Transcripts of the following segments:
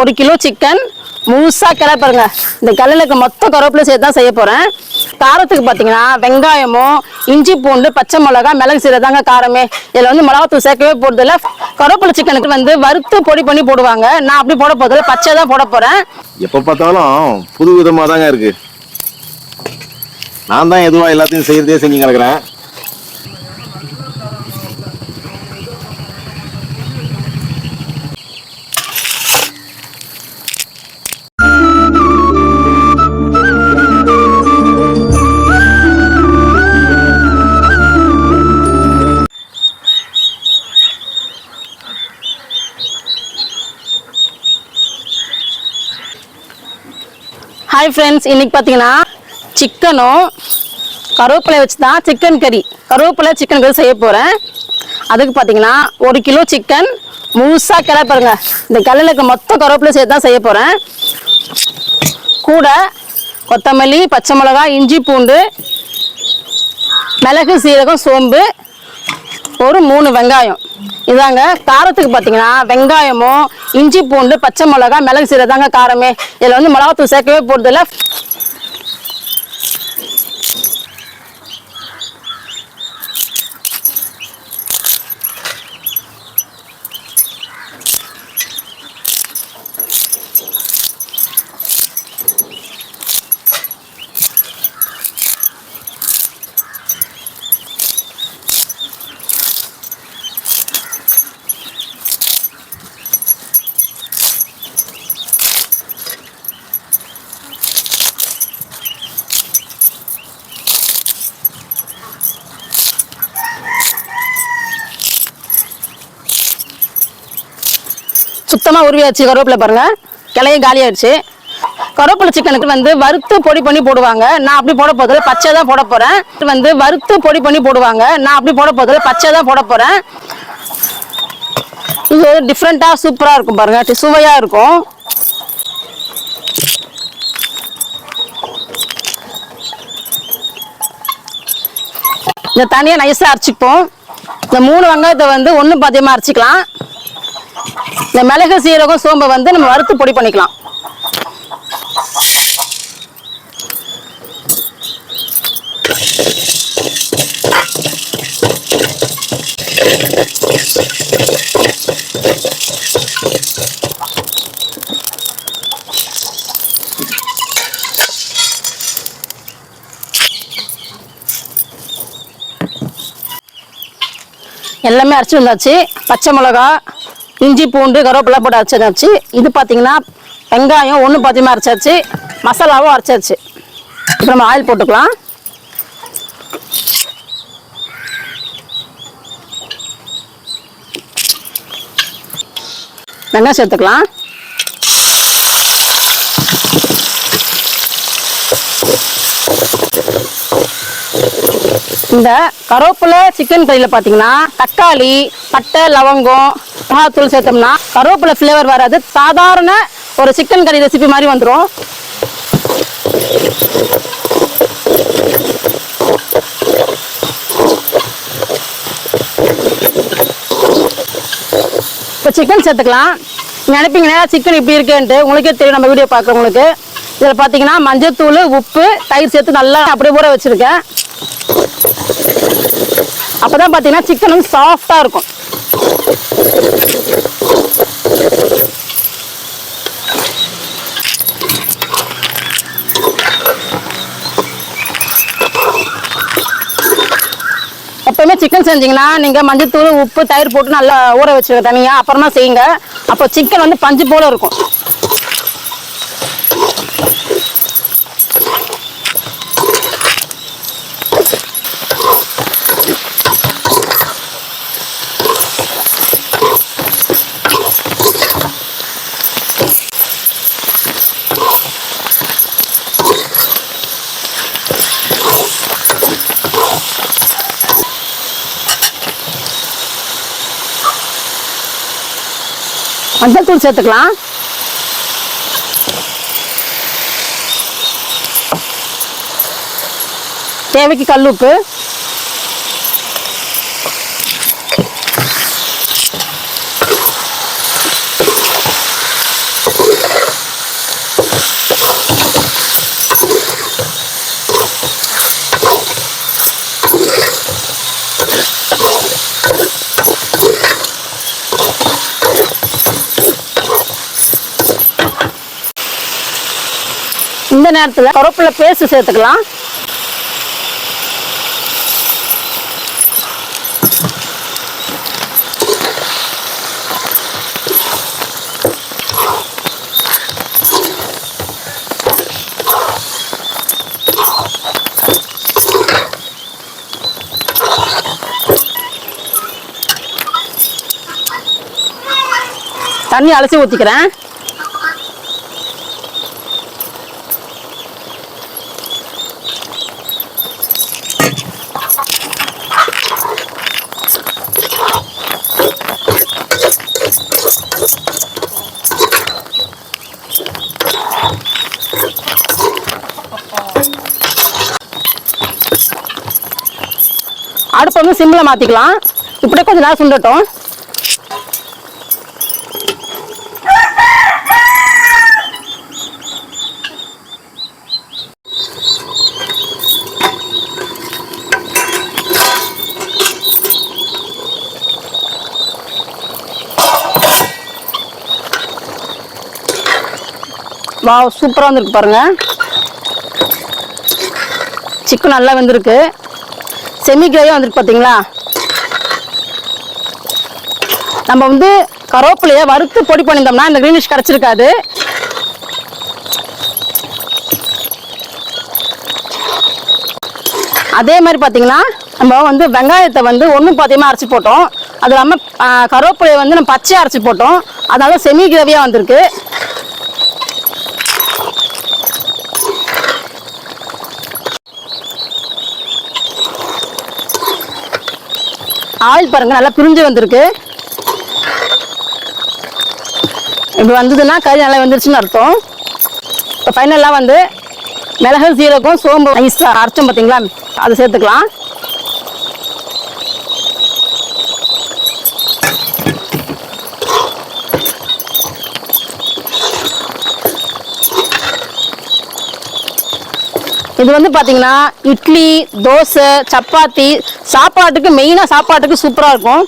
ஒரு kilo chicken முழுசா கிளை பாருங்க. இந்த கிளையில மொத்த கருவேப்பிலை சேர்த்து தான் செய்ய போறேன். காரத்துக்கு பார்த்தீங்கன்னா வெங்காயமும் இஞ்சி பூண்டு பச்சை மிளகா மிளகு சீரகம் தாங்க காரமே. இதில் வந்து மிளகாத்தூள் சேர்க்கவே போடுறதில்ல கருவேப்பிலை சிக்கனுக்கு வந்து வறுத்து பொடி பண்ணி போடுவாங்க. நான் அப்படி போட போதில்ல பச்சை தான் போட போறேன். எப்போ பார்த்தாலும் புது விதமாக தாங்க இருக்கு. நான் தான் எதுவாக எல்லாத்தையும் செய்யறதே செஞ்சு கிடக்குறேன். ஹாய் ஃப்ரெண்ட்ஸ் இன்னைக்கு பார்த்தீங்கன்னா சிக்கனும் கருவேப்பிலை வச்சு தான் சிக்கன் கறி கருவேப்பிலை சிக்கன் கறி செய்ய போகிறேன் அதுக்கு பார்த்தீங்கன்னா ஒரு கிலோ சிக்கன் முழுசாக கிளை பாருங்க. இந்த கிளையில மொத்தம் மொத்த கருவேப்பிலை சேர்த்து தான் செய்ய போகிறேன் கூட கொத்தமல்லி பச்சை மிளகா இஞ்சி பூண்டு மிளகு சீரகம் சோம்பு ஒரு மூணு வெங்காயம். இதாங்க காரத்துக்கு பார்த்தீங்கன்னா வெங்காயமும் இஞ்சி பூண்டு பச்சை மிளகா மிளகு சீரகம் தாங்க காரமே. இதில் வந்து மிளகாத்தூள் சேர்க்கவே போடுறதில்ல சுத்தமாக உருவியாச்சு கருவேப்பிலை பாருங்க. கிளையும் காலியாகிடுச்சு கருவேப்பிலை சிக்கனுக்கு வந்து வறுத்து பொடி பண்ணி போடுவாங்க. நான் அப்படி போட போதில் பச்சை தான் போட போறேன். வந்து வறுத்து பொடி பண்ணி போடுவாங்க. நான் அப்படி போட போதில் பச்சை தான் போட போறேன். இது டிஃப்ரெண்ட்டாக சூப்பராக இருக்கும் பாருங்க. சுவையாக இருக்கும். இந்த தனியாக நைஸாக அரைச்சிப்போம். இந்த மூணு வெங்காயத்தை வந்து ஒன்றும் பாத்தியமாக அரைச்சிக்கலாம். இந்த மிளகு சீரகம் சோம்பை வந்து நம்ம வறுத்து பொடி பண்ணிக்கலாம். எல்லாமே அரைச்சி வந்தாச்சு. பச்சை மிளகா இஞ்சி பூண்டு கருவேப்பிலை போட்டு அரைச்சாச்சு. இது பார்த்தீங்கன்னா வெங்காயம் ஒன்று பாத்தியமாக அரைச்சாச்சு. மசாலாவும் அரைச்சாச்சு. இப்போ நம்ம ஆயில் போட்டுக்கலாம். வெங்காயம் சேர்த்துக்கலாம். இந்த கருவேப்பிலை சிக்கன் கறியில் பார்த்தீங்கன்னா தக்காளி பட்டை லவங்கம் மிளகாத்தூள் சேர்த்தோம்னா கருவேப்பிலை ஃப்ளேவர் வராது. சாதாரண ஒரு சிக்கன் கறி ரெசிபி மாதிரி வந்துடும் இப்போ சிக்கன் சேர்த்துக்கலாம். நீங்கள் நினைப்பீங்கன்னா சிக்கன் இப்படி இருக்கேன்ட்டு. உங்களுக்கே தெரியும் நம்ம வீடியோ பார்க்குறவங்களுக்கு இதில் பார்த்தீங்கன்னா மஞ்சத்தூள் உப்பு தயிர் சேர்த்து நல்லா அப்படியே ஊற வச்சுருக்கேன். அப்போ தான் சிக்கன் வந்து சாஃப்டாக இருக்கும். எப்பவுமே சிக்கன் செஞ்சீங்கன்னா நீங்க மஞ்சத்தூள் உப்பு தயிர் போட்டு நல்லா ஊற வச்சுருங்க தனியா அப்புறமா செய்யுங்க. அப்போ சிக்கன் வந்து பஞ்சு போல இருக்கும். மஞ்சள் தூள் சேர்த்துக்கலாம். தேவைக்கு கல் உப்பு இந்த நேரத்தில் கருவேப்பிலை பேஸ்ட் சேர்த்துக்கலாம். தண்ணி அலசி ஊற்றிக்கிறேன் அடுப்பு வந்து சிம்மில் மாற்றிக்கலாம் இப்படியே கொஞ்சம் நேரம் சுண்டட்டும். வா சூப்பராக வந்துருக்கு பாருங்கள் சிக்கன் நல்லா வெந்திருக்கு. செமி கிரேவி வந்திருக்கு பார்த்தீங்களா நம்ம வந்து கருவேப்பிலையை வறுத்து பொடி பண்ணியிருந்தோம்னா இந்த க்ரீனிஷ் கிடச்சிருக்காது அதே மாதிரி பார்த்தீங்கன்னா நம்ம வந்து வெங்காயத்தை வந்து ஒன்றும் பாத்தியமாக அரைச்சி போட்டோம். அது இல்லாமல் கருவேப்பிலையை வந்து நம்ம பச்சையாக அரைச்சி போட்டோம். அதனால செமி கிரேவியாக வந்திருக்கு. ஆயில் பாருங்க நல்லா பிரிஞ்சு வந்திருக்கு. இப்படி வந்ததுன்னா கறி நல்லா வந்துருச்சுன்னு அர்த்தம். இப்போ ஃபைனலாக வந்து மிளகு சீரகம் சோம்பு நைஸாக அரைச்சோம் பார்த்தீங்களா அதை சேர்த்துக்கலாம். இது வந்து பார்த்தீங்கன்னா இட்லி தோசை சப்பாத்தி சாப்பாட்டுக்கு மெயினாக சாப்பாட்டுக்கு சூப்பராக இருக்கும்.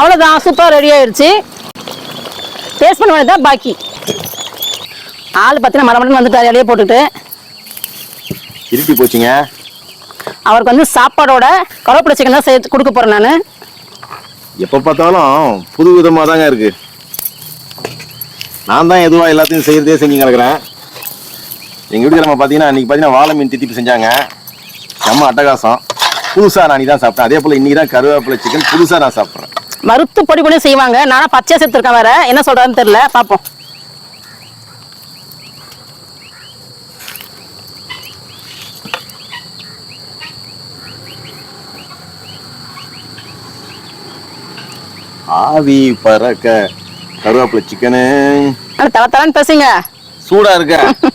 அவ்வளோதான் சூப்பராக ரெடி ஆயிடுச்சு டேஸ்ட் பண்ண வேண்டியது தான் பாக்கி. ஆள் பார்த்தீங்கன்னா மரமட்டன் வந்துட்டார் இடையே போட்டுட்டு. இருட்டி போச்சுங்க. அவருக்கு வந்து சாப்பாடோட கருவேப்பிலை சிக்கன் தான் சேர்த்து கொடுக்க போகிறேன் நான். எப்போ பார்த்தாலும் புது விதமாக தாங்க இருக்கு. நான் தான் எதுவாக எல்லாத்தையும் செய்கிறதே செஞ்சு கிடக்குறேன். எங்கள் வீட்டுக்கு நம்ம பார்த்தீங்கன்னா அன்றைக்கி பார்த்தீங்கன்னா வாழை மீன் தித்திப்பு செஞ்சாங்க. செம்ம அட்டகாசம். புதுசாக நான் தான் சாப்பிட்டேன். அதே போல் இன்றைக்கி தான் கருவேப்பிலை சிக்கன் புதுசாக நான் சாப்பிட்றேன். மருத்துவ பொடி பண்ணி செய்வாங்க. நானும் பச்சை சேர்த்துருக்கேன் வேறு. என்ன சொல்கிறான்னு தெரில பார்ப்போம் ஆவி பறக்க. கருவேப்பிலை சிக்கனு தலை தலைன்னு பேசுங்க. சூடா இருக்க.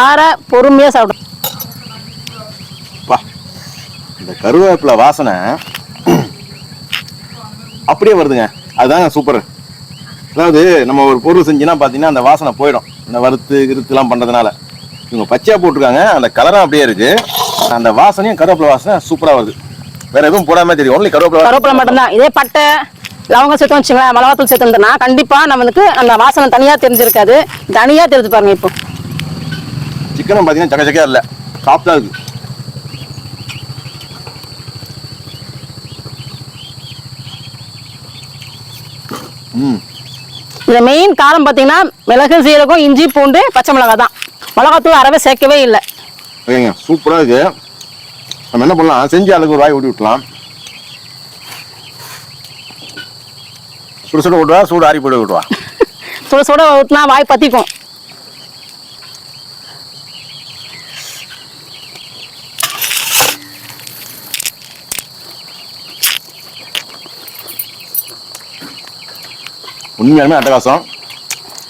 ஆற பொறுமையாக சாப்பிடும் இந்த கருவேப்பிலை வாசனை அப்படியே வருதுங்க. அதுதாங்க சூப்பர் அதாவது நம்ம ஒரு பொருள் செஞ்சுன்னா பார்த்தீங்கன்னா அந்த வாசனை போயிடும். இந்த வறுத்து கிருத்துலாம் பண்ணுறதுனால இவங்க பச்சையாக போட்டிருக்காங்க. அந்த கலரும் அப்படியே இருக்கு. அந்த வாசனையும் கருவேப்பிலை வாசனை சூப்பராக வருது. வேற எதுவும் போடாம தெரியும். ஒன்லி கருவேப்பிலை கருவேப்பிலை மட்டும்தான். இதே பட்டை லவங்கம் சேர்த்து வச்சுங்களேன் மிளகாத்தூள் சேர்த்துருந்தோம்னா கண்டிப்பாக நம்மளுக்கு அந்த வாசனை தனியாக தெரிஞ்சிருக்காது. தனியாக தெரிஞ்சு பாருங்க இப்போ. சிக்கனும் பார்த்தீங்கன்னா சக்க சக்கையா இல்லை. சாப்பிட்டா இருக்கு. ம். இதில் மெயின் காரம் பார்த்தீங்கன்னா மிளகு சீரகம் இஞ்சி பூண்டு பச்சை மிளகா தான். மிளகாத்தூள் அறவே சேர்க்கவே இல்லை. ஓகேங்க சூப்பராக இருக்கு. நம்ம என்ன பண்ணலாம்? செஞ்சு அதுக்கு ஒரு வாய் ஊட்டி விட்டலாம். சுட சுட விட்டுவா சூடு ஆறி போட்டு விட்டுவா சுட சுட ஊற்றினா வாய் பற்றிக்கும் உண்மையாலுமே அட்டகாசம்.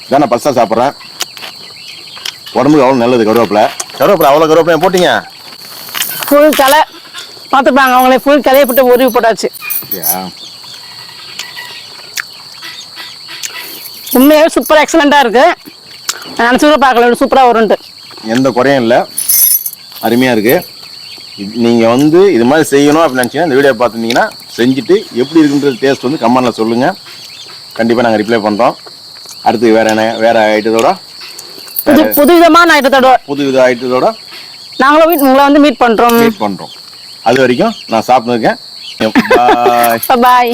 இதான் நான் பஸ்ஸாக சாப்பிட்றேன். உடம்புக்கு அவ்வளோ நல்லது கருவேப்பிலை. கருவேப்பிலை அவ்வளோ கருவேப்பிலை போட்டீங்க? ஃபுல் தலை பார்த்துப்பாங்க. அவங்களே ஃபுல் தலையை போட்டு உருவி போட்டாச்சு. உண்மையாகவே சூப்பராக எக்ஸலண்ட்டாக இருக்குது நான் நினச்சி கூட பார்க்கல சூப்பராக வரும்ன்ட்டு. எந்த குறையும் இல்லை. அருமையாக இருக்குது நீங்கள் வந்து இது மாதிரி செய்யணும் அப்படின்னு நினச்சிங்கன்னா இந்த வீடியோ பார்த்துருந்தீங்கன்னா செஞ்சுட்டு எப்படி இருக்குன்றது டேஸ்ட் வந்து கமெண்டில் சொல்லுங்கள் கண்டிப்பாக நாங்கள் ரிப்ளை பண்ணுறோம் அடுத்து வேறு என்ன வேறு ஐட்டத்தோட புது புது விதமான ஐட்டத்தோட புது வித ஐட்டத்தோட நாங்களும் உங்களை வந்து மீட் பண்ணுறோம் மீட் பண்ணுறோம் அது வரைக்கும் நான் சாப்பிட்டுருக்கேன் பாய் பாய்